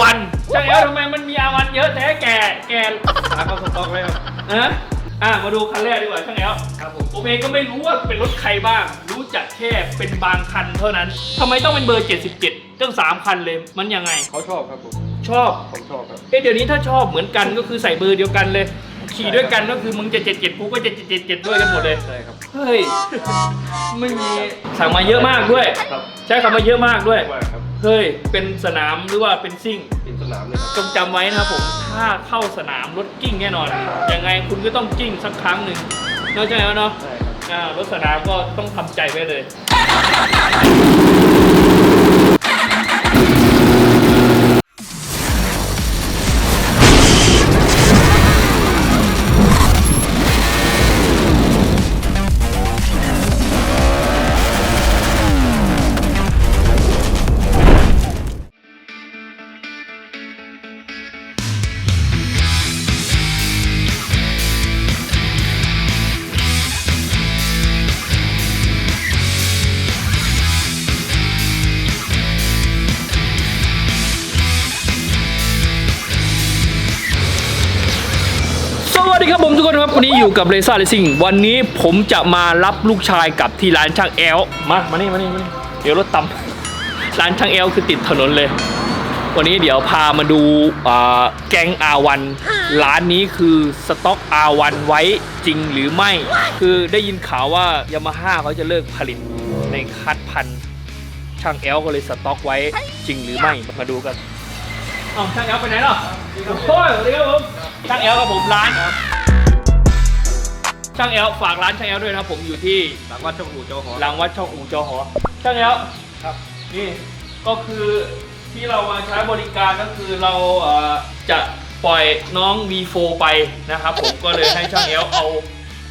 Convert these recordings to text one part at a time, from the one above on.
วันช่างแอลทำไมมันมีอาวันเยอะแท้แกแกหาเข้าสต็อกไว้ครับเอะอะมาดูคันแรกดีกว่าช่างแอลครับผมผมเองก็ไม่รู้ว่าเป็นรถใครบ้าง รู้จักแค่เป็นบางคันเท่านั้นทำไมต้องเป็นเบอร์ 77ตั้งสามคันเลยมันยังไง เขาชอบครับผมชอบผมชอบครับเอ๊ะเดี๋ยวนี้ถ้าชอบเหมือนกันก็คือใส่เบอร์เดียวกันเลย ขี่ด้วยกันก็คือมึงจะ77กูก็จะ77ด้วยกันหมดเลยใช่ครับเฮ้ยไม่มีสั่งมาเยอะมากด้วยครับใช้คำมาเยอะมากด้วยว่าครับ เฮ้ย เป็นสนามหรือว่าเป็นซิ่ง เป็นสนามเลยครับจงจำไว้นะครับผม ถ้าเข้าสนามรถกิ้งแน่นอน ยังไงคุณก็ต้องกิ้งสักครั้งหนึ่งเนอะใช่ไหมเนาะใช่ครับอ่ารถสนามก็ต้องทำใจไว้เลย วัสดีครับผมทุกคนครับวันนี้อยู่กับเ a ซ่า r ร c ซิ่งวันนี้ผมจะมารับลูกชายกลับที่ร้านช่างแอลมามานี่มานี่มานี่เดี๋ยวรถตำร้านช่างแอลคือติดถนนเลย วันนี้เดี๋ยวพามาดูอ่าแก๊งอาวันร้านนี้คือสต็อกอาวันไว้จริงหรือไม่ คือได้ยินข่าวว่ายามาฮ่าเขาจะเลิกผลิตในคัดพันธุ์ช่างแอลก็เลยสต็อกไว้จริงหรือไม่มาดูกันอ๋อช่างแอลไปไหนหรอโอ้ยสวัสดีครับผมช่างแอลกับผมร้าน ช่างแอลฝากร้านช่างแอลด้วยนะครับผมอยู่ที่หลังวัดช่องอู่เจ้าหอหลังวัดช่องอู่จอหอช่างแอลครับนี่ก็คือที่เรามาใช้บริการก็คือเราเอ่อจะปล่อยน้อง V4 ไปนะครับผมก็เลยให้ช่างแอลเอา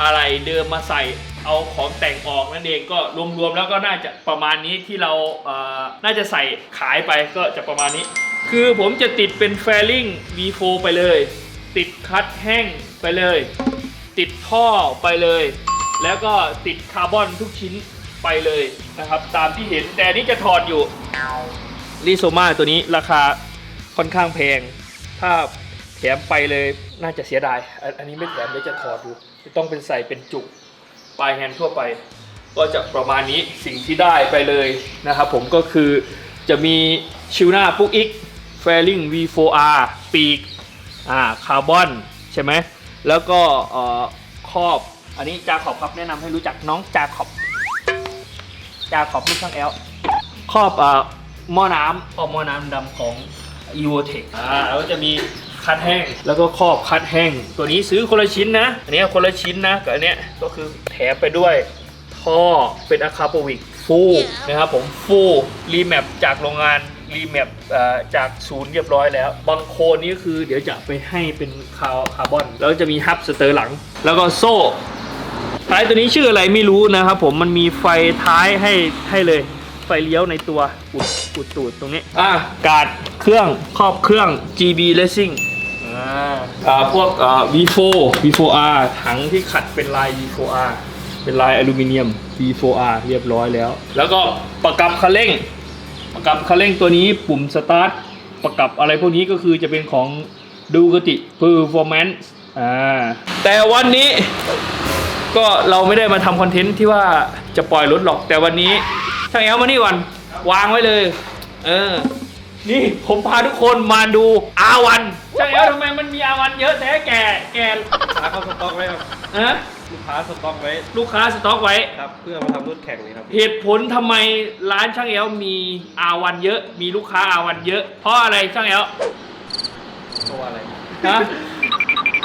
อะไรเดิมมาใส่เอาของแต่งออกนั่นเองก็รวมๆแล้วก็น่าจะประมาณนี้ที่เราเอ่อน่าจะใส่ขายไปก็จะประมาณนี้ คือผมจะติดเป็นแฟลิง V4 ไปเลย ติดคัดแห้งไปเลย ติดท่อไปเลย แล้วก็ติดคาร์บอนทุกชิ้นไปเลยนะครับ ตามที่เห็นแต่นี้จะถอดอยู่รีโซมาตัวนี้ราคาค่อนข้างแพง ถ้าแถมไปเลยน่าจะเสียดาย อันนี้ไม่แถมเดี๋ยวจะถอดดูต้องเป็นใส่เป็นจุกปลายแฮนด์ทั่วไป ก็จะประมาณนี้สิ่งที่ได้ไปเลยนะครับผมก็คือจะมีชิวหน้าปุ๊กอิกแฟลิง V4R ปีกอ่าคาร์บอนใช่ไหม แล้วก็เอ่อครอบ อันนี้จาขอบครับแนะนำให้รู้จักน้องจาขอบจาขอบลูกช่างแอลครอบอ่าหม้อน้ำครอบหม้อน้ำดำของ e v o t e c อ่าแล้วก็จะมีคัดแห้ง แล้วก็ครอบคัดแห้ง ตัวนี้ซื้อคนละชิ้นนะ อันนี้คนละชิ้นนะกับอันเนี้ยก็คือแถมไปด้วยท่อเป็นอะคาโปวิกฟูนะครับผมฟูรีแมปจากโรงงาน รีแมปจากศูนย์เรียบร้อยแล้ว บางโคนนี้คือเดี๋ยวจะไปให้เป็นคาร์คาร์บอน แล้วจะมีฮับสเตอร์หลัง แล้วก็โซ่ท้ายตัวนี้ชื่ออะไรไม่รู้นะครับผมมันมีไฟท้ายให้ให้เลยไฟเลี้ยวในตัวอุดอุดตูดตรงนี้ อะการ์ดเครื่องครอบเครื่อง GB Racing อ่าอ่าพวกอ่า V4 V4R ถังที่ขัดเป็นลาย V4R เป็นลายอลูมิเนียม V4R เรียบร้อยแล้ว แล้วก็ประกับคันเร่ง ประกับคันเร่งตัวนี้ปุ่มสตาร์ทประกับอะไรพวกนี้ก็คือจะเป็นของดูกติ Performance อ่าแต่วันนี้ก็เราไม่ได้มาทำคอนเทนต์ที่ว่าจะปล่อยรถหรอกแต่วันนี้ช่างแอลมานี่ก่อนวางไว้เลย เออ นี่ผมพาทุกคนมาดูอาวันช่างแอลทำไมมันมีอาวันเยอะแท้แกแกหาเข้าสต็อกไว้ครับเอะ ลูกค้าสต็อกไว้ลูกค้าสต็อกไว้ ครับเพื่อมาทำรถแข่งนี่ครับเหตุผลทำไมร้านช่างแอลมีอาวันเยอะ มีลูกค้าอาวันเยอะ เพราะอะไรช่างแอลเพราะว่าอะไรนะ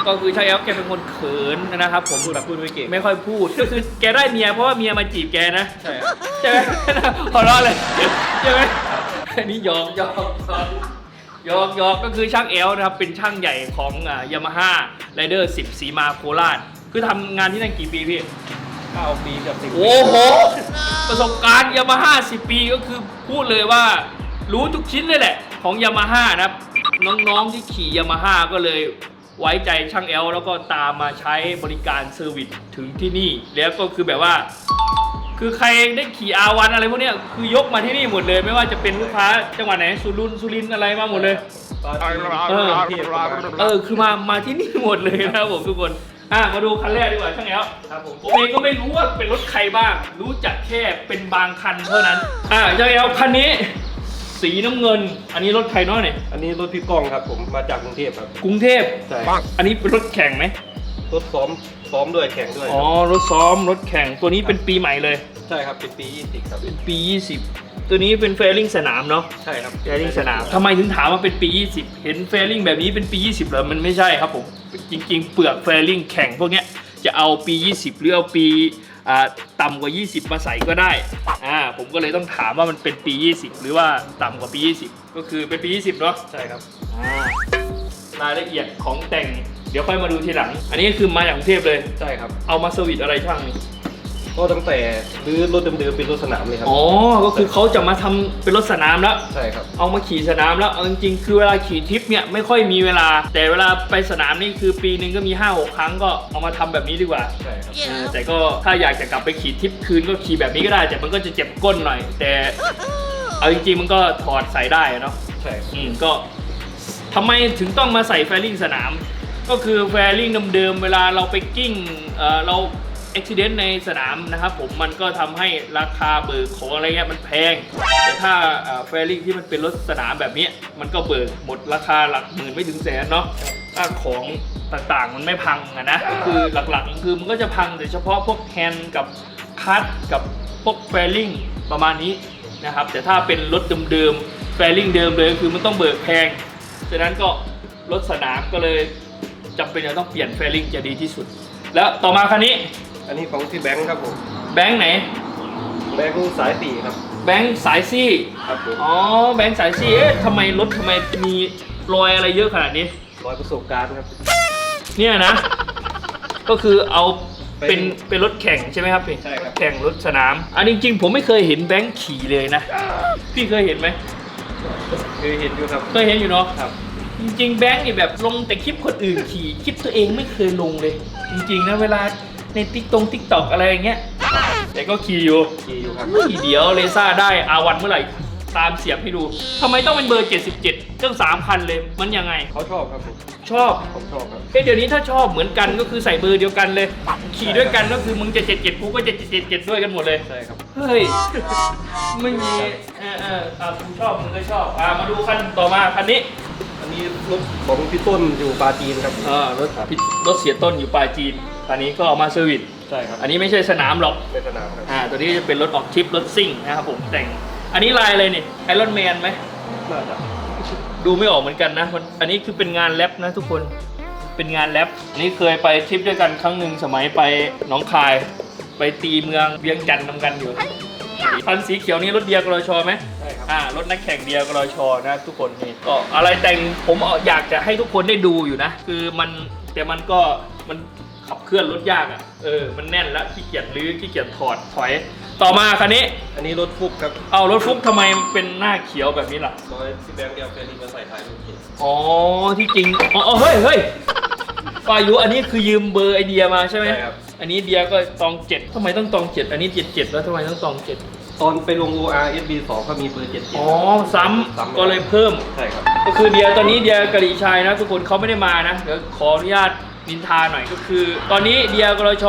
ก็คือช่างแอลแกเป็นคนเขินนะครับ ผมพูดแบบพูดไม่เก่งไม่ค่อยพูดก็คือแกได้เมียเพราะว่าเมียมาจีบแกนะใช่ครับใช่ไหมหัวเราะเลยใช่ไหมอันนี้หยอกหยอกหยอกหยอกก็คือช่างเอลนะครับ เป็นช่างใหญ่ของยามาฮ่าไรเดอร์10 สีมาโคราช คือทำงานที่นั่นกี่ปีพี่ เก้าปีกับสิบปีโอ้โห ประสบการณ์ยามาฮ่า10 ปีก็คือพูดเลยว่า รู้ทุกชิ้นเลยแหละ ของยามาฮ่านะครับ น้องๆที่ขี่ยามาฮ่าก็เลย ไว้ใจช่างแอล แล้วก็ตามมาใช้บริการเซอร์วิสถึงที่นี่ แล้วก็คือแบบว่า คือใครได้ขี่อาวันอะไรพวกเนี้ยคือยกมาที่นี่หมดเลย ไม่ว่าจะเป็นลูกค้าจังหวัดไหนสุรุนทร์สุรินทร์อะไรมาหมดเลยปาจีนเออเทพประมาณเออ คือมา มาที่นี่หมดเลยนะครับผมทุกคน อะมาดูคันแรกดีกว่าช่างแอลครับผมผมเองก็ไม่รู้ว่าเป็นรถใครบ้าง รู้จักแค่เป็นบางคันเท่านั้น อะช่างแอลคันนี้ สีน้ำเงิน อันนี้รถใครเน้อยเนี่ยอันนี้รถพี่ก้องครับผมมาจากกรุงเทพครับ กรุงเทพใช่ อันนี้เป็นรถแข่งไหมรถซ้อมซ้อมด้วยแข่งด้วยอ๋อรถซ้อมรถแข่งตัวนี้เป็นปีใหม่เลย ใช่ครับเป็นปี 20 ครับ ปี 20 ตัวนี้เป็นเฟรลิงสนามเนาะใช่ครับเฟรลิงสนามทำไมถึงถามว่าเป็นปี 20 เห็นเฟรลิงแบบนี้เป็นปี 20เหรอมันไม่ใช่ครับผมจริง ๆ เปลือกเฟรลิงแข่งพวกเนี้ยจะเอาปี 20 หรือเอาปีอ่าต่ำกว่า 20 มาใส่ก็ได้อ่าผมก็เลยต้องถามว่ามันเป็นปี 20 หรือว่าต่ำกว่าปี 20 ก็คือเป็นปี 20 เนาะใช่ครับอ่ารายละเอียดของแต่งเดี๋ยวค่อยมาดูทีหลัง อันนี้คือมาจากกรุงเทพเลยใช่ครับเอามาเซอร์วิสอะไรช่างนี่ ก็ตั้งแต่รื้อรถเดิมๆเป็นรถสนามเลยครับ อ๋อ ก็คือเขาจะมาทำเป็นรถสนามแล้ว ใช่ครับ เอามาขี่สนามแล้วเอาจริงๆ คือเวลาขี่ทริปเนี่ยไม่ค่อยมีเวลา แต่เวลาไปสนามนี่คือปีหนึ่งก็มี5 6ครั้งก็เอามาทำแบบนี้ดีกว่า ใช่ครับ เออแต่ก็ถ้าอยากจะกลับไปขี่ทริปคืนก็ขี่แบบนี้ก็ได้ แต่มันก็จะเจ็บก้นหน่อย แต่เอาจริงๆมันก็ถอดใส่ได้อะเนาะใช่ครับอืมก็ทำไมถึงต้องมาใส่แฟริ่งสนาม ก็คือแฟริ่งเดิมๆเวลาเราไปกิ้งเอ่อเรา อุบิเหตุในสนามนะครับผมมันก็ทำให้ราคาเบิกของอะไรเงี้ยมันแพง แต่ถ้าแฟริ่งที่มันเป็นรถสนามแบบนี้ มันก็เบิกหมดราคาหลักหมื่นไม่ถึงแสนเนาะถ้าของต่างๆมันไม่พังอะนะคือหลักๆคือมันก็จะพังแต่เฉพาะพวกแฮนด์กับคัทกับพวกแฟริ่งประมาณนี้นะครับ แต่ถ้าเป็นรถเดิมๆแฟริ่งเดิมเลยคือมันต้องเบิกแพงฉะนั้นก็รถสนามก็เลยจำเป็นจะต้องเปลี่ยนแฟริ่งจะดีที่สุด แล้วต่อมาคันนี้ อันนี้ของพี่แบงค์ครับผม แบงค์ไหน แบงค์สายสี่ครับ แบงค์สายซี่ ครับผมอ๋อ แบงค์สายซี่ เอ๊ะทำไมรถทำไมมีรอยอะไรเยอะขนาดนี้ ร้อยประสบการณ์ครับ เนี่ยนะ ก็คือเอาเป็นเป็นเป็นรถแข่งใช่ไหมครับพี่ใช่ครับ แข่งรถสนาม อันจริง ๆ ผมไม่เคยเห็นแบงค์ขี่เลยนะ พี่เคยเห็นไหม เคยเห็นอยู่ครับ เคยเห็นอยู่เนาะ ครับ จริงๆแบงค์นี่แบบลงแต่คลิปคนอื่นขี่คลิปตัวเองไม่เคยลงเลย จริงๆนะเวลา ในติ๊กตงติ๊กตอกอะไรอย่างเงี้ยแต่ก็ขี่อยู่ขี่อยู่ครับเฮ้ยเดี๋ยวเลซ่าได้อาวันเมื่อไหร่ตามเสียบให้ดูทำไมต้องเป็นเบอร์ 77เครื่องสามคันเลยมันยังไง เขาชอบครับผมชอบผมชอบครับเฮ้ยเดี๋ยวนี้ถ้าชอบเหมือนกันก็คือใส่เบอร์เดียวกันเลย ขี่ด้วยกันก็คือมึงจะ77กูก็จะ77ด้วยกันหมดเลย ใช่ครับเฮ้ยไม่มีเออเอออะกูชอบมึงก็ชอบอะมาดูคันต่อมาคันนี้อันนี้รถของพี่ต้นอยู่ปาจีนครับอ่ารถพิรถเสียต้นอยู่ปลายจีน ตอนนี้ก็เอามาเซอร์วิสใช่ครับอันนี้ไม่ใช่สนามหรอกในสนามครับอ่าตัวนี้จะเป็นรถออกทริปรถซิ่งนะครับผมแต่ง อันนี้ลายอะไรนี่ไอรอนแมนไหมน่าจะดูไม่ออกเหมือนกันนะมันอันนี้คือเป็นงานแรปนะทุกคนเป็นงานแรปอันนี้เคยไปทริปด้วยกันครั้งหนึ่งสมัยไปหนองคาย ไปตีเมืองเวียงจันทร์นำกันอยู่คันสีเขียวนี้รถเดียกรชไหมใช่ครับอ่ารถนักแข่งเดียวกรชนะทุกคนนี่ก็อะไรแต่งผมอยากจะให้ทุกคนได้ดูอยู่นะ คือมันแต่มันก็มันขับ เคลื่อนรถยากอะเออมันแน่นแล้วขี้เกียจรื้อขี้เกียจถอดถอย ต่อมาคันนี้ อันนี้รถฟุกครับเอารถฟุกทำไมมันเป็นหน้าเขียวแบบนี้ล่ะร้อยพี่แบงค์เดียวแฟนนี่มาใส่ท้ายรถเก๋งอ๋อที่จริงอ๋ออ๋อเฮ้ยเฮ้ยฟายุอันนี้คือยืมเบอร์ไอเดียมาใช่ไหมใช่ครับ อันนี้เดียก็ตองเจ็ดทำไมต้องตองเจ็ดอันนี้เจ็ดเจ็ดแล้วทำไมต้องตองเจ็ดตอนไปลง OR SB 2ก็มีเบอร์77อ๋อซ้ำก็เลยเพิ่ม ใช่ครับ ก็คือเดียตอนนี้เดียกะหรี่ชัยนะทุกคนเขาไม่ได้มานะเดี๋ยวขออนุญาต นินทาหน่อยก็คือ ตอนนี้เดียกรช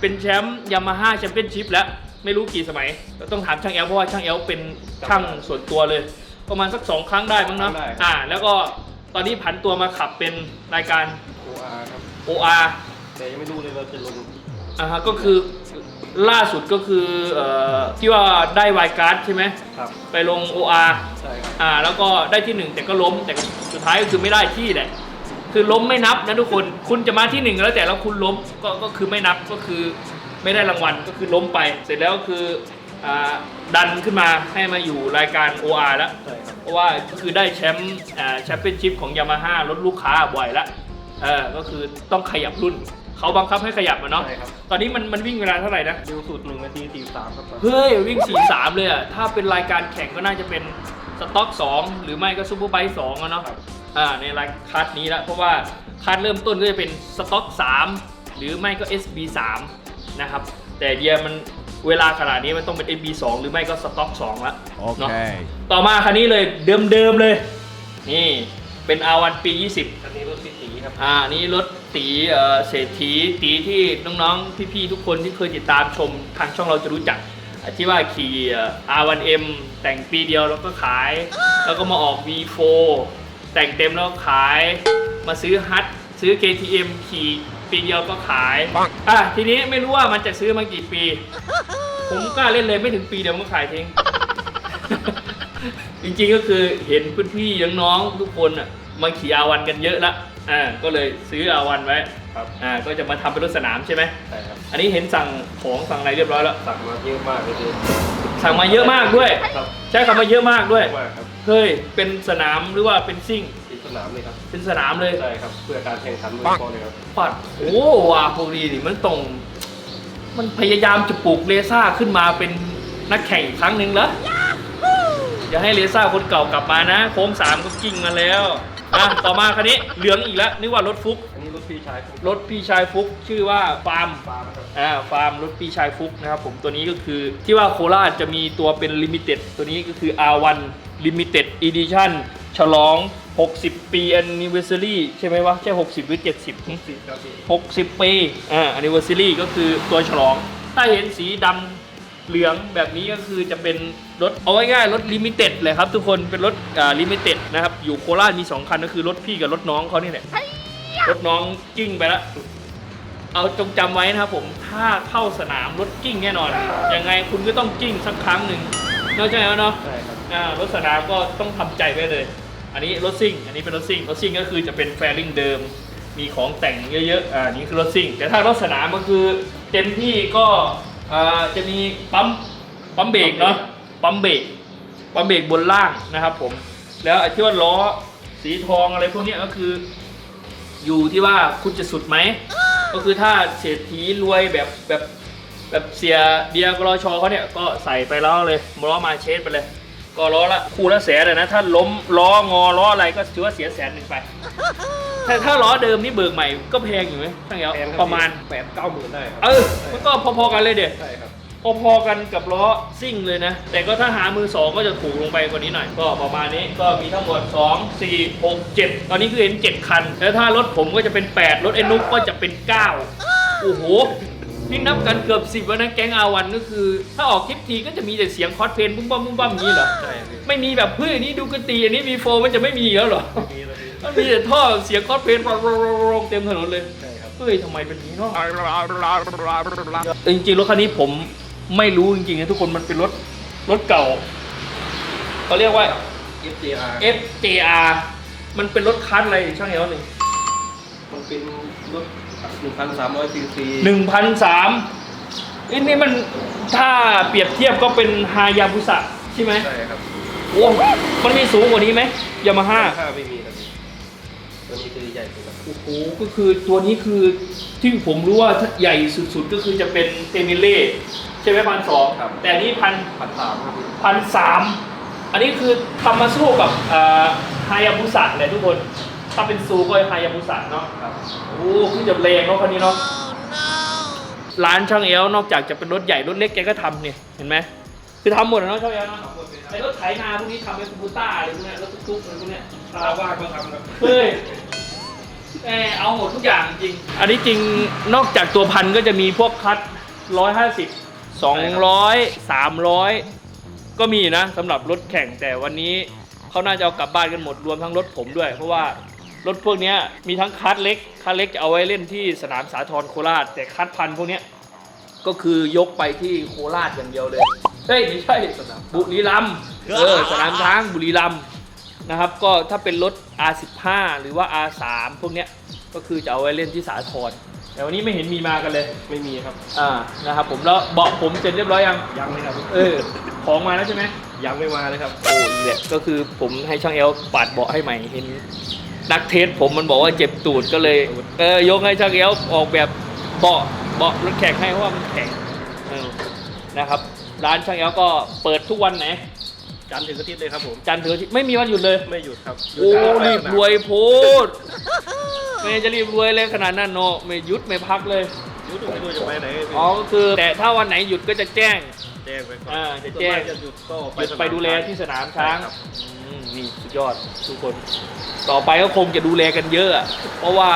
เป็นแชมป์ยามาฮ่าแชมเปี้ยนชิพแล้ว ไม่รู้กี่สมัยก็ต้องถามช่างแอลเพราะว่าช่างแอลเป็นช่างส่วนตัวเลย ประมาณสักสองครั้งได้มั้งเนาะได้อ่า แล้วก็ตอนนี้ผันตัวมาขับเป็นรายการ OR ครับ OR แต่ยังไม่รู้เลยว่าจะลงอ่าฮะก็คือล่าสุดก็คือเอ่อที่ว่าได้ไวการ์ดใช่ไหมครับ ไปลง OR ใช่ครับ อ่าแล้วก็ได้ที่หนึ่งแต่ก็ล้มแต่สุดท้ายก็คือไม่ได้ที่แหละ คือล้มไม่นับนะทุกคน คุณจะมาที่หนึ่งแล้วแต่แล้วคุณล้มก็ก็คือไม่นับก็คือไม่ได้รางวัลก็คือล้มไป เสร็จแล้วก็คืออ่าดันขึ้นมาให้มาอยู่รายการ OR แล้วใช่ครับเพราะว่าก็คือได้แชมป์อ่าแชมเปี้ยนชิพของยามาฮ่ารถลูกค้าบ่อยแล้วเออก็คือต้องขยับรุ่น เขาบังคับให้ขยับมาเนาะใช่ครับ ตอนนี้มันมันวิ่งเวลาเท่าไหร่นะเร็วสุด1นาที43ครับเฮ้ย วิ่ง 4-3 เลยอะ ถ้าเป็นรายการแข่งก็น่าจะเป็นสต็อก 2 หรือไม่ก็ซูเปอร์ไบค์2อะเนาะครับ อ่าในรายคัดนี้ละเพราะว่าคัดเริ่มต้นก็จะเป็นสต็อก3 หรือไม่ก็ SB 3 นะครับ แต่เดียมันเวลาขนาดนี้มันต้องเป็น SB 2 หรือไม่ก็สต็อก2ละเนาะ Okay. ต่อมาคันนี้เลยเดิมๆเลย นี่เป็น R1 ปี 20 อันนี้รถสีสีครับ อ่าอันนี้รถตีเอ่อเศรษฐีตีที่น้องๆ พี่ๆ ทุกคนที่เคยติดตามชมทางช่องเราจะรู้จักอะที่ว่าขี่เอ่อ R1M แต่งปีเดียวแล้วก็ขาย แล้วก็มาออก V4 แต่งเต็มแล้วขาย มาซื้อฮัทซื้อ KTM ขี่ปีเดียวก็ขาย อะทีนี้ไม่รู้ว่ามันจะซื้อมากี่ปี ผมกล้าเล่นเลยไม่ถึงปีเดียวมันก็ขายทิ้ง จริงๆก็คือเห็นเพื่อนพี่น้องๆทุกคนอะมาขี่อาวันกันเยอะละอ่าก็เลยซื้ออาวันไว้ครับอ่าก็จะมาทำเป็นรถสนามใช่ไหมใช่ครับ อันนี้เห็นสั่งของสั่งอะไรเรียบร้อยแล้ว สั่งมาเยอะมากเลยทีสั่งมาเยอะมากด้วย ครับ ใช้คำว่าเยอะมากด้วยเยอะมากครับ เฮ้ย เป็นสนามหรือว่าเป็นซิ่งที่สนามเลยครับเป็นสนามเลยใช่ครับ เพื่อการแข่งขันโดยเฉพาะเลยครับ ปัดโอ้ว่าพวกนี้นี่มันตรง มันพยายามจะปลูกเลซ่าขึ้นมาเป็นนักแข่งอีกครั้งหนึ่งแล้วอย่าให้เลซ่าคนเก่ากลับมานะ โค้งสามก็กิ้งมาแล้ว อะต่อมาคันนี้เหลืองอีกแล้วนึกว่ารถฟุก อันนี้รถพี่ชายผมรถพี่ชายฟุกชื่อว่าฟาร์ม ฟาร์มครับ อ่าฟาร์มรถพี่ชายฟุกนะครับผมตัวนี้ก็คือที่ว่าโคราชจะมีตัวเป็นลิมิเต็ดตัวนี้ก็คือ R1 Limited Edition ฉลอง 60 ปี Anniversary ใช่ไหมวะใช่ 60 หรือ 70สิบครับพี่60 ปีอ่า anniversary ก็คือตัวฉลอง ถ้าเห็นสีดำ เหลืองแบบนี้ก็คือจะเป็นรถเอาง่ายๆรถลิมิเต็ดเลยครับทุกคนเป็นรถอ่าลิมิเต็ดนะครับอยู่โคราชมี 2 คันก็คือรถพี่กับรถน้องเขานี่แหละรถน้องกิ้งไปแล้วเอาจงจำไว้นะครับผมถ้าเข้าสนามรถกิ้งแน่นอนยังไงคุณก็ต้องกิ้งสักครั้งหนึ่งเข้าใจแล้วเนาะใช่ครับอ่ารถสนามก็ต้องทำใจไว้เลย อันนี้รถซิ่ง อันนี้เป็นรถซิ่งรถซิ่งก็คือจะเป็นแฟริ่งเดิม มีของแต่งเยอะๆอ่านี่คือรถซิ่ง แต่ถ้ารถสนามก็คือเต็มที่ก็ อ่าจะมีปั๊มปั๊มเบรกเนาะปั๊มเบรกปั๊มเบรกบนล่างนะครับผมแล้วไอ้ที่ว่าล้อสีทองอะไรพวกเนี้ยก็คือ อยู่ที่ว่าคุณจะสุดไหมก็คือถ้าเศรษฐีรวยแบบแบบแบบเสียเบียร์กรอชอเขาเนี่ยก็ใส่ไปล้อเลยล้อมาเชสไปเลย ก็ล้อละคู่ละแสนเลยนะถ้าล้มล้องอล้ออะไรก็ถือว่าเสียแสนหนึ่งไป ถ้าถ้าล้อเดิมนี่เบิกใหม่ก็แพงอยู่ไหมช่างเหี่ยวแพงคบประมาณ แปดเก้าหมื่นได้ครัเออ มันก็พอๆกันเลยเด็ด ใช่ครับ พอๆกันกับล้อซิ่งเลยนะ แต่ก็ถ้าหามือสองก็จะถูกลงไปกว่านี้หน่อย ก็ประมาณนี้ก็มีทั้งหมด 2 4 6 7 ตอนนี้คือเห็น7คัน แล้วถ้ารถผมก็จะเป็น 8 รถไอ้นุ๊กก็จะเป็น 9 โอ้โห นี่นับกันเกือบ 10 แล้วนะแก๊งอาวันก็คือ ถ้าออกคลิปทีก็จะมีแต่เสียงคอสเพลนบุ้มบ้ามบุ้มบ้ามอย่างนี้เหรอ ใช่พี่ไม่มีแบบเฮ้ยนี่ดูกันตีอันนี้มีโฟมันจะไม่มีแล้วเหรอ มีแล้วพี่ มันมีแต่ท่อเสียงคอสเพลนเต็มถนนเลย ใช่ครับ เฮ้ยทำไมเป็นอย่างนี้เนาะเออจริงๆรถคันนี้ผมไม่รู้จริงๆนะทุกคนมันเป็นรถรถเก่าเขาเรียกว่า FJR FJR มันเป็นรถคัสอะไรช่างเอลหนึ่งมันเป็นรถหนึ่งพันสามร้อยซีซีหนึ่งพันสามนี่มันถ้าเปรียบเทียบก็เป็นฮายาบุสะใช่ไหมใช่ครับโอ้มันมีสูงกว่านี้ไหมยามาฮ่าค่าไม่มีครับพี่ ตัวนี้คือใหญ่สุดครับโอ้โหก็คือตัวนี้คือที่ผมรู้ว่าใหญ่สุดๆก็คือจะเป็นเตมิเล่ใช่ไหมพันสองแต่อันนี้พันพันสามครับพี่พันสามอันนี้คือทำมาสู้กับไฮยาบุสะเลยทุกคนถ้าเป็นซูก็ไฮยาบุสะเนาะครับโอ้คือจะแรงเนาะคันนี้เนาะร้านช่างเอลนอกจากจะเป็นรถใหญ่รถเล็กแกก็ทำเนี่ยเห็นไหมคือทำหมดอะเนาะช่างเอลเนาะไอ้รถไถนาพวกนี้ทำเป็นคูบูต้าอะไรพวกเนี้ยรถตุ๊กๆอะไรพวกเนี้ยถ้าว่างก็ทำครับเฮ้ย แหมเอาหมดทุกอย่างจริง อันนี้จริงนอกจากตัวพันก็จะมีพวกคัดร้อยห้าสิบสองร้อยสามร้อยก็มีนะสำหรับรถแข่งแต่วันนี้เขาน่าจะเอากลับบ้านกันหมดรวมทั้งรถผมด้วย เพราะว่ารถพวกเนี้ยมีทั้งคัดเล็กคัดเล็กจะเอาไว้เล่นที่สนามสาทรโคราช แต่คัดพันพวกเนี้ยก็คือยกไปที่โคราชอย่างเดียวเลยเฮ้ยไม่ใช่สนามบุรีรัมย์เออสนามช้างบุรีรัมย์ นะครับก็ถ้าเป็นรถ R15 หรือว่า R3 พวกเนี้ยก็คือจะเอาไว้เล่นที่สาทรแต่วันนี้ไม่เห็นมีมากันเลย ไม่มีครับ อ่า นะครับผมแล้วเบาะผมเสร็จเรียบร้อยยัง ยังเลยครับเออ ของมาแล้วใช่ไหมยังไม่มาเลยครับ โอ้ยเนี่ยก็คือผมให้ช่างเอลปาดเบาะให้ใหม่เห็นนักเทสผมมันบอกว่าเจ็บตูดก็เลยเออยกให้ช่างเอลออกแบบเบาะเบาะรถแข่งให้เพราะว่ามันแข็งเออนะครับ ร้านช่างเอลก็เปิดทุกวันไหน จันทร์ถึงอาทิตย์เลยครับผม จันทร์ถึงอาทิตย์ไม่มีวันหยุดเลย ไม่หยุดครับโอ้รีบรวยโพดไม่จะรีบรวยเลยขนาดนั้นเนาะไม่หยุดไม่พักเลยหยุดไม่รู้จะไปไหนพี่อ๋อก็คือแต่ถ้าวันไหนหยุดก็จะแจ้ง แจ้งไปก่อนอ่าจะแจ้ง ส่วนมากจะหยุดก็หยุดไปดูแลที่สนามช้างครับ อืมนี่สุดยอดทุกคน ต่อไปก็คงจะดูแลกันเยอะอะเพราะว่า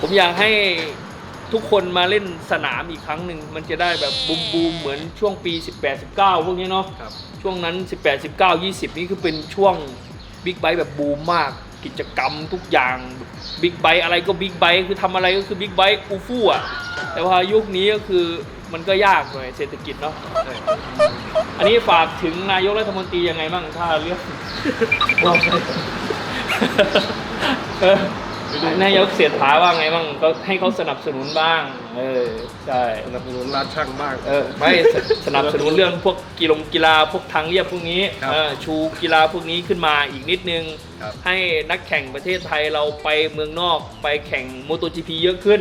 ผมอยากให้ ทุกคนมาเล่นสนามอีกครั้งหนึ่งมันจะได้แบบบูมบูมๆเหมือนช่วงปี 18 19 พวกนี้เนาะครับ ช่วงนั้น 18 19 20 นี่คือเป็นช่วงบิ๊กไบค์แบบบูมมากกิจกรรมทุกอย่างบิ๊กไบค์อะไรก็บิ๊กไบค์คือทำอะไรก็คือบิ๊กไบค์อูฟู่อะแต่ว่ายุคนี้ก็คือมันก็ยากหน่อยเศรษฐกิจเนาะใช่อันนี้ฝากถึงนายกรัฐมนตรียังไงบ้างถ้าเรื่องเราเออ นายกเสียฐาว่าไงบ้างก็ให้เขาสนับสนุนบ้าง เออใช่สนับสนุนร้านช่างบ้าง เออไม่สสนับสนุนเรื่องพวกกีฬากีฬาพวกทางเรียบพวกนี้ครับเออชูกีฬาพวกนี้ขึ้นมาอีกนิดนึง ครับ ให้นักแข่งประเทศไทยเราไปเมืองนอกไปแข่งโมโต GP เยอะขึ้น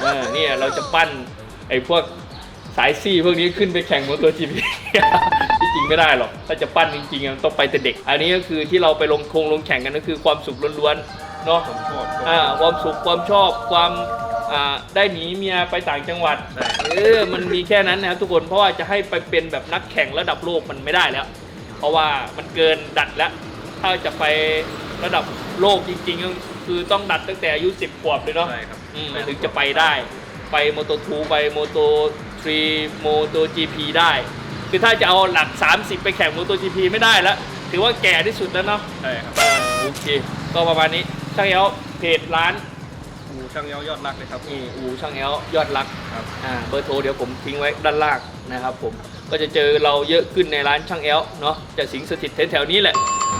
เออเนี่ยเราจะปั้นไอ้พวกสายซี่พวกนี้ขึ้นไปแข่งโมโต GP ที่จริงไม่ได้หรอกถ้าจะปั้นจริงๆอะมันต้องไปแต่เด็ก อันนี้ก็คือที่เราไปลงโคงลงแข่งกันก็คือความสุขล้วนๆ เนาะผมชอบ อ่าความสุขความชอบความอ่าได้หนีเมียไปต่างจังหวัดใช่ เออมันมีแค่นั้นนะครับทุกคนเพราะว่าจะให้ไปเป็นแบบนักแข่งระดับโลกมันไม่ได้แล้ว เพราะว่ามันเกินดัดแล้ว ถ้าจะไประดับโลกจริงๆก็คือต้องดัดตั้งแต่อายุ10ขวบเลยเนาะ ใช่ครับอืมมันถึงจะไปได้ ไปโมโต2ไปโมโต3โมโต GP ได้ คือถ้าจะเอาหลัก 30 ไปแข่งโมโต GP ไม่ได้แล้ว ถือว่าแก่ที่สุดแล้วเนาะใช่ครับ อ่าโอเค ก็ประมาณนี้ ช่างเอลเพจร้านอูช่างเย้ายอดรักเลยครับนี่อูช่างเอลยอดรักครับ อ่าเบอร์โทรเดี๋ยวผมทิ้งไว้ด้านล่างนะครับผมก็จะเจอเราเยอะขึ้นในร้านช่างแอลเนาะจะสิงสถิตแถวๆนี้แหละ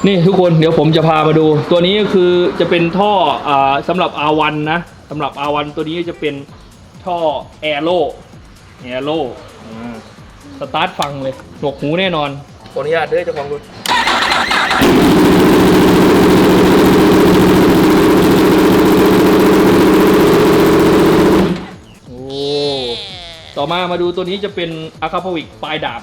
นี่ทุกคนเดี๋ยวผมจะพามาดู ตัวนี้ก็คือจะเป็นท่ออ่าสำหรับ R1 นะสำหรับ R1 ตัวนี้จะเป็นท่อ a อ r o a อ r o สตาร์ทฟังเลยหนวกหูแน่นอนขออนุญาตเด้อเจ้าของรถ โอ้ ต่อมามาดูตัวนี้จะเป็นอะคาพวิกปลายดาบ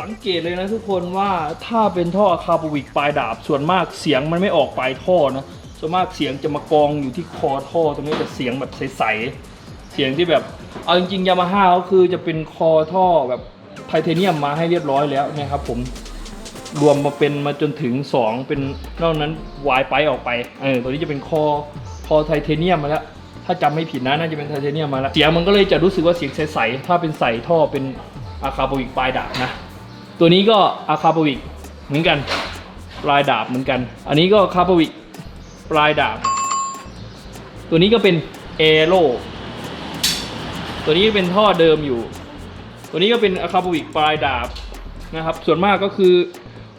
สังเกตเลยนะทุกคนว่าถ้าเป็นท่ออะคาพวิกปลายดาบ ส่วนมากเสียงมันไม่ออกปลายท่อนะส่วนมากเสียงจะมากองอยู่ที่คอท่อตรงนี้แต่เสียงแบบใสๆเสียงที่แบบเอาจริงๆยามาฮ่าก็คือจะเป็นคอท่อแบบไทเทเนียมมาให้เรียบร้อยแล้วนะครับผม รวมมาเป็นมาจนถึง 2 เป็นนอกนั้นวายไปออกไปเออตัวนี้จะเป็นคอคอไทเทเนียมมาแล้ว ถ้าจำไม่ผิดนะน่าจะเป็นไทเทเนียมมาแล้ว เสียงมันก็เลยจะรู้สึกว่าเสียงใสๆถ้าเป็นใส่ท่อเป็นอาคาโบวิกปลายดาบนะ ตัวนี้ก็อาคาโบวิกเหมือนกันปลายดาบเหมือนกัน อันนี้ก็คาโบวิกปลายดาบ ตัวนี้ก็เป็นเอโรตัวนี้เป็นท่อเดิมอยู่ ตัวนี้ก็เป็นอะคาโบวิกปลายดาบนะครับ ส่วนมากก็คือ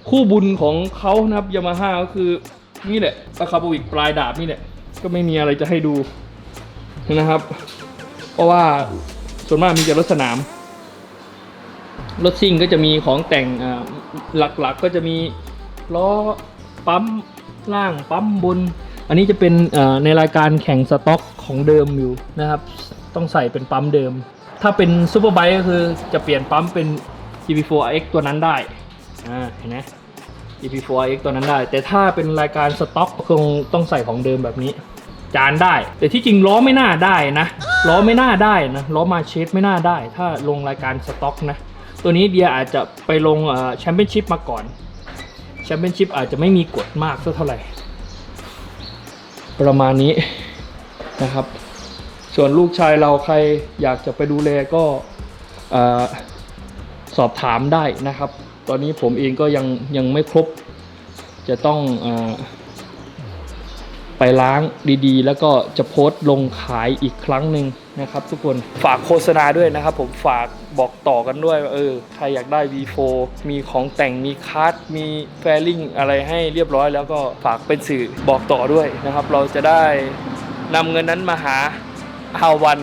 คู่บุญของเขานะครับยามาฮ่าก็คือนี่แหละอะคาโบวิกปลายดาบนี่แหละ ก็ไม่มีอะไรจะให้ดูนะครับ เพราะว่าส่วนมากมีแต่รถสนาม รถซิ่งก็จะมีของแต่งหลักๆก็จะมีล้อปั๊มล่างปั๊มบน อันนี้จะเป็นในรายการแข่งสต็อกของเดิมอยู่นะครับ ต้องใส่เป็นปั๊มเดิม ถ้าเป็นซูเปอร์ไบค์ก็คือจะเปลี่ยนปั๊มเป็น GP4X ตัวนั้นได้ อ่า เห็นไหม GP4X ตัวนั้นได้ แต่ถ้าเป็นรายการสต็อกคงต้องใส่ของเดิมแบบนี้ จานได้ แต่ที่จริงล้อไม่น่าได้นะ ล้อไม่น่าได้นะ ล้อมาเชสไม่น่าได้ ถ้าลงรายการสต็อกนะ ตัวนี้เดียอาจจะไปลงแชมเปี้ยนชิพมาก่อน แชมเปี้ยนชิพอาจจะไม่มีกฎมากสักเท่าไหร่ ประมาณนี้นะครับ ส่วนลูกชายเราใครอยากจะไปดูแลก็สอบถามได้นะครับ ตอนนี้ผมเองก็ยังยังไม่ครบ จะต้องอไปล้างดีๆ แล้วก็จะโพสต์ลงขายอีกครั้งหนึ่งนะครับ ทุกคนฝากโฆษณาด้วยนะครับ ผมฝากบอกต่อกันด้วยเออใครอยากได้ V4 มีของแต่งมีคาร์ดมีแฟลิงอะไรให้เรียบร้อย แล้วก็ฝากเป็นสื่อบอกต่อด้วยนะครับ เราจะได้นำเงินนั้นมาหาอาวัน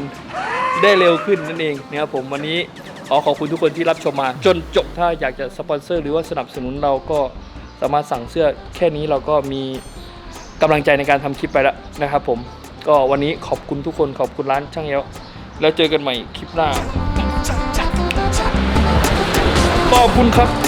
ได้เร็วขึ้นนั่นเองนะครับผมวันนี้ ขอขอบคุณทุกคนที่รับชมมา จนจบถ้าอยากจะสปอนเซอร์หรือว่าสนับสนุนเราก็สามารถสั่งเสื้อแค่นี้เราก็มีกำลังใจในการทำคลิปไปแล้วนะครับผมก็วันนี้ขอบคุณทุกคนขอบคุณร้านช่างเอวแล้วเจอกันใหม่คลิปหน้าขอบคุณครับ